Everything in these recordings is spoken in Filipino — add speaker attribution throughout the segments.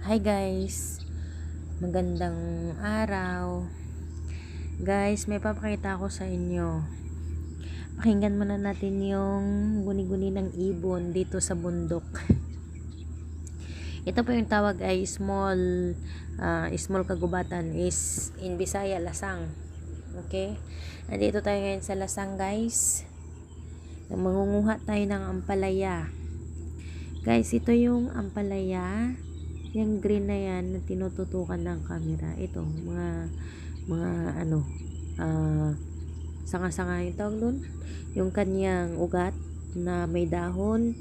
Speaker 1: Hi guys, magandang araw. Guys, may papakita ako sa inyo. Pakinggan muna natin yung guni-guni ng ibon dito sa bundok. Ito po yung tawag ay small ah, small kagubatan is in Bisaya lasang. Okay? Nandito tayo ngayon sa lasang guys. Mangunguha tayo ng ampalaya. Guys, ito yung ampalaya. Yung green na yan na tinututukan ng camera. Ito, mga mga ano, ah, sanga-sanga yung tawag doon. Yung kanyang ugat na may dahon.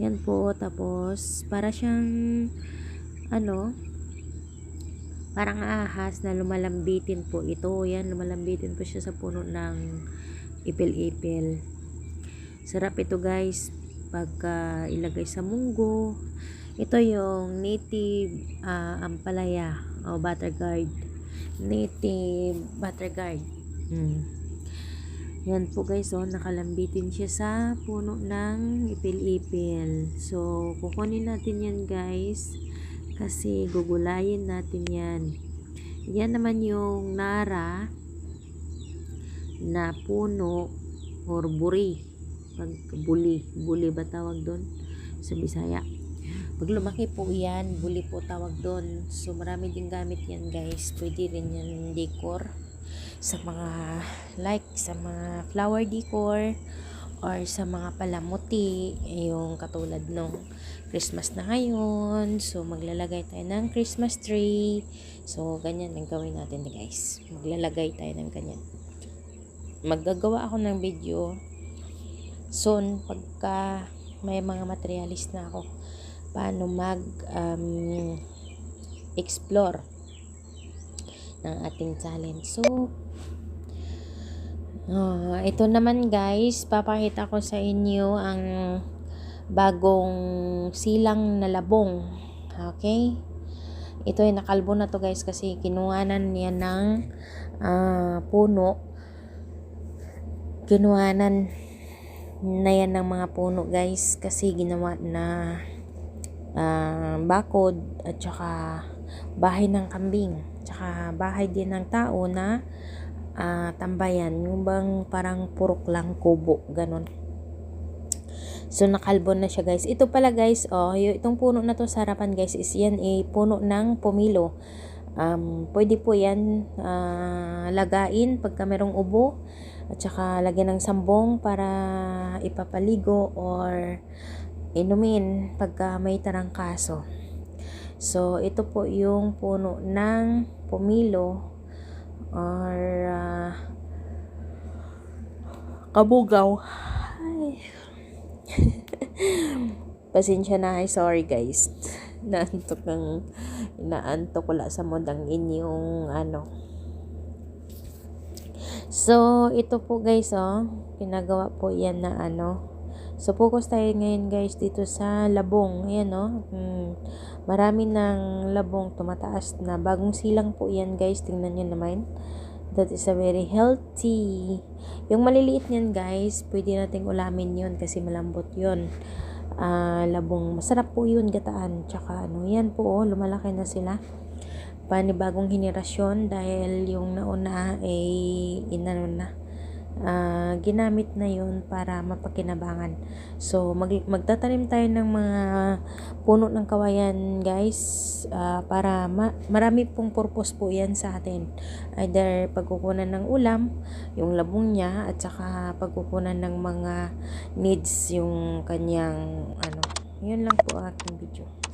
Speaker 1: Yan po, tapos para siyang ano, parang ahas na lumalambitin po ito. Yan, lumalambitin po siya sa puno ng ipil-ipil. Sarap ito guys pagka ilagay sa munggo. Ito yung native ah, ampalaya o buttergourd. Native buttergourd. Hmm. Yan po guys, oh, nakalambitin siya sa puno ng ipil-ipil. So, kukunin natin yan guys kasi gugulayin natin yan. Yan naman yung nara na puno or buri. Pag buli, buli ba tawag doon sa Bisaya? Pag lumaki po yan, buli po tawag doon. So, marami din gamit yan guys. Pwede rin yan decor sa mga like sa mga flower decor or sa mga palamuti. Yung katulad nung Christmas na ngayon. So maglalagay tayo ng Christmas tree. So ganyan ang gawin natin guys. Maglalagay tayo ng ganyan. Maggagawa ako ng video soon pagka may mga materialis na ako paano mag um, explore ng ating challenge so Ah, ito naman guys, papakita ko sa inyo ang bagong silang na labong. Okay? Ito ay nakalbo na to guys kasi kinuhanan niya ng ah, puno. Kinuhanan na yan ng mga puno guys kasi ginawa na ah, bakod at saka bahay ng kambing. Tsaka bahay din ng tao na ah, tambayan, yung bang parang purok lang kubo, ganun. So, nakalbon na siya guys. Ito pala guys, oh, itong puno na to sa harapan guys is yan eh, puno ng pomelo. Um, pwede po yan ah, lagain pagka merong ubo at saka lagyan ng sambong para ipapaligo or inumin pagka may tarangkaso. So, ito po yung puno ng pomelo or ah, kabugaw. Ay. Pasensya na, ay sorry guys. Naantok ng inaantok wala sa modang inyong ano. So, ito po guys, oh. Pinagawa po yan na ano. So, focus tayo ngayon guys dito sa labong. Ayan, oh. Hmm. Marami ng labong tumataas na. Bagong silang po yan guys. Tingnan nyo naman. That is a very healthy. Yung maliliit niyan guys, pwede nating ulamin yun kasi malambot yun. Ah, labong masarap po yun gataan. Tsaka ano, yan po oh, lumalaki na sila. Panibagong henerasyon dahil yung nauna ay inano na. Ah, ginamit na yun para mapakinabangan. So, mag, magtatanim tayo ng mga puno ng kawayan, guys, ah, para ma- marami pong purpose po yan sa atin. Either pagkukunan ng ulam, yung labong niya, at saka pagkukunan ng mga needs yung kanyang, ano, yun lang po aking video.